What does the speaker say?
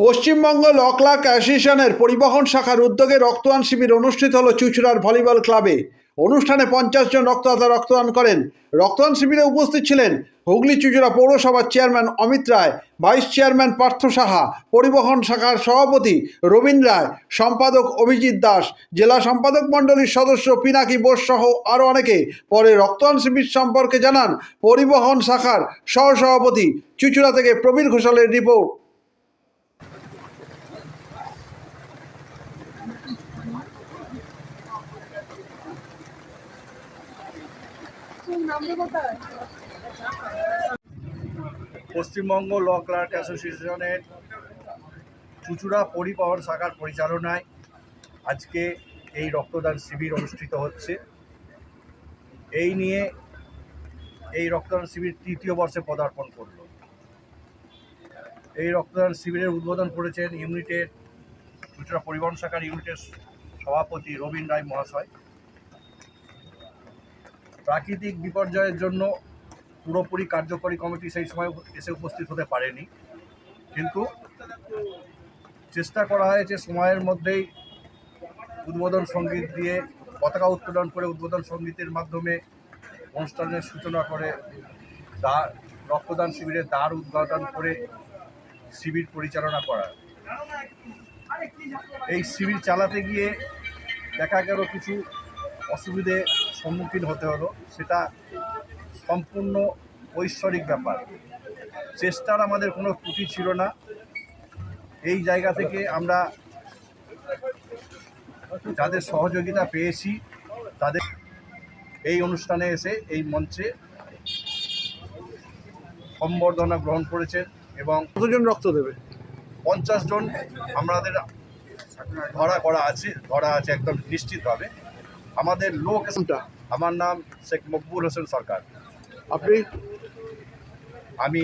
পশ্চিমবঙ্গ ল clerk অ্যাসোসিয়েশনের পরিবহন শাখার উদ্যোগে রক্তদান শিবির অনুষ্ঠিত হলো চুচুড়ার ভলিবল ক্লাবে। অনুষ্ঠানে পঞ্চাশ জন রক্তদাতা রক্তদান করেন। রক্তদান শিবিরে উপস্থিত ছিলেন হুগলি চুচুড়া পৌরসভার chairman Amit Roy, vice chairman Partha Saha, পরিবহন শাখার সভাপতি রবীন্দ্র রায়, সম্পাদক অভিজিৎ দাস, জেলা সম্পাদক মণ্ডলীর সদস্য পিনাকি বোস সহ আরও অনেকে। পরে রক্তদান শিবির সম্পর্কে জানান পরিবহন শাখার সহসভাপতি চুচুড়া থেকে প্রবীর ঘোষালের রিপোর্ট। পশ্চিমবঙ্গ ল ক্লার্ক অ্যাসোসিয়েশনের চুচুড়া পরিবহন শাখার পরিচালনায় আজকে এই রক্তদান শিবির অনুষ্ঠিত হচ্ছে। এই নিয়ে এই রক্তদান শিবির তৃতীয় বর্ষে পদার্পণ করল। এই রক্তদান শিবিরের উদ্বোধন করেছেন ইউনিটের চুচুড়া পরিবহন শাখার ইউনিটের সভাপতি রবীন রায় মহাশয়। প্রাকৃতিক বিপর্যয়ের জন্য পুরোপুরি কার্যকরী কমিটি সেই সময় এসে উপস্থিত হতে পারেনি। কিন্তু চেষ্টা করা হয়েছে সময়ের মধ্যেই উদ্বোধন সংগীত দিয়ে, পতাকা উত্তোলন করে উদ্বোধন সঙ্গীতের মাধ্যমে অনুষ্ঠানের সূচনা করে দ্বার রক্তদান শিবিরের দ্বার উদ্ঘাটন করে শিবির পরিচালনা করা। এই শিবির চালাতে গিয়ে দেখা গেল কিছু অসুবিধে সম্মুখীন হতে হলো সেটা সম্পূর্ণ ঐশ্বরিক ব্যাপার। চেষ্টার আমাদের কোনো ত্রুটি ছিল না। এই জায়গা থেকে আমরা যাদের সহযোগিতা পেয়েছি তাদের এই অনুষ্ঠানে এসে এই মঞ্চে সম্বর্ধনা গ্রহণ করেছেন এবং কতজন রক্ত দেবে? পঞ্চাশ জন আমাদের ধরা করা আছে ধরা আছে একদম নিশ্চিতভাবে। আমাদের লোক আমার নাম শেখ মকবুল হোসেন সরকার। আপনি? আমি